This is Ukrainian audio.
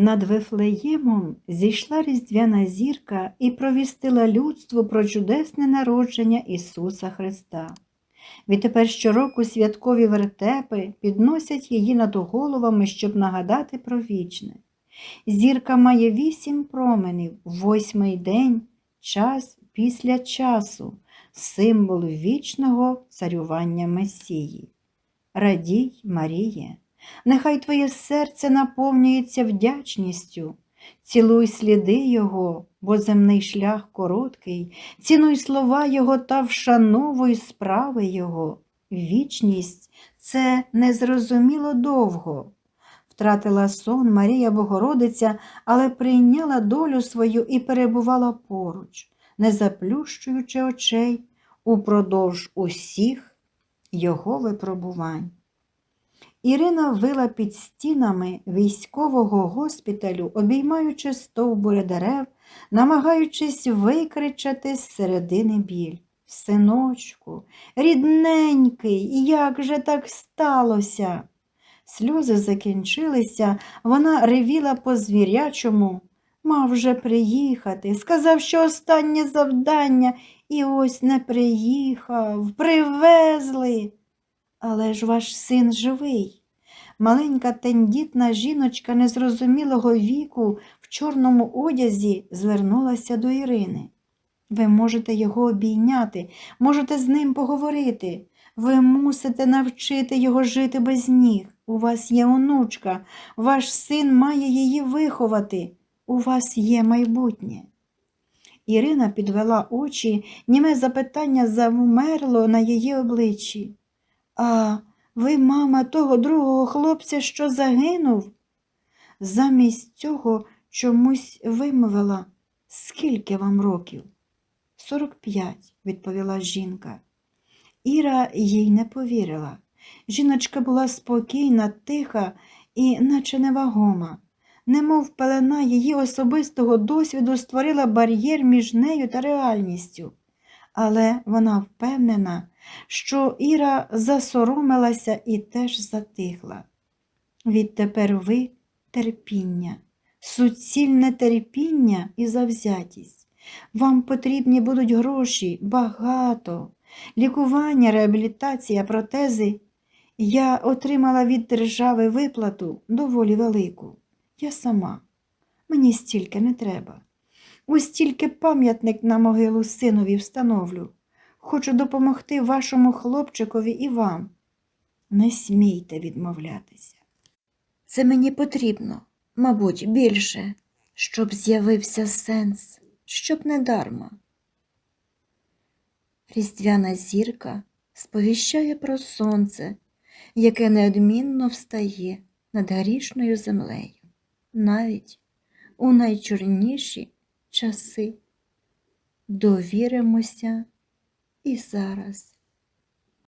Над Вифлеємом зійшла різдвяна зірка і провістила людству про чудесне народження Ісуса Христа. Відтепер щороку святкові вертепи підносять її над головами, щоб нагадати про вічне. Зірка має вісім променів, восьмий день, час після часу, символ вічного царювання Месії. Радій, Маріє, нехай твоє серце наповнюється вдячністю. Цілуй сліди Його, бо земний шлях короткий, цінуй слова Його та вшановуй справи Його. Вічність це незрозуміло довго. Втратила сон Марія Богородиця, але прийняла долю свою і перебувала поруч, не заплющуючи очей упродовж усіх його випробувань. Ірина вила під стінами військового госпіталю, обіймаючи стовбури дерев, намагаючись викричати з середини біль. Синочку, рідненький, як же так сталося? Сльози закінчилися, вона ревіла по звірячому. Мав вже приїхати, сказав, що останнє завдання, і ось не приїхав, привезли. Але ж ваш син живий. Маленька тендітна жіночка незрозумілого віку в чорному одязі звернулася до Ірини. Ви можете його обійняти, можете з ним поговорити. Ви мусите навчити його жити без ніг. У вас є онучка, ваш син має її виховати. У вас є майбутнє. Ірина підвела очі, німе запитання завмерло на її обличчі. А ви, мама, того другого хлопця, що загинув? Замість цього чомусь вимовила. Скільки вам років? Сорок п'ять, відповіла жінка. Іра їй не повірила. Жіночка була спокійна, тиха і наче невагома. Немов пелена її особистого досвіду створила бар'єр між нею та реальністю. Але вона впевнена, що Іра засоромилася і теж затихла. Відтепер ви терпіння, суцільне терпіння і завзятість. Вам потрібні будуть гроші, багато, лікування, реабілітація, протези. Я отримала від держави виплату доволі велику. Я сама. Мені стільки не треба. Ось тільки пам'ятник на могилу синові встановлю. Хочу допомогти вашому хлопчикові і вам. Не смійте відмовлятися. Це мені потрібно, мабуть, більше, щоб з'явився сенс, щоб не дарма. Різдвяна зірка сповіщає про сонце, яке неодмінно встає над грішною землею, навіть у найчорніші часи. Довіримося і зараз.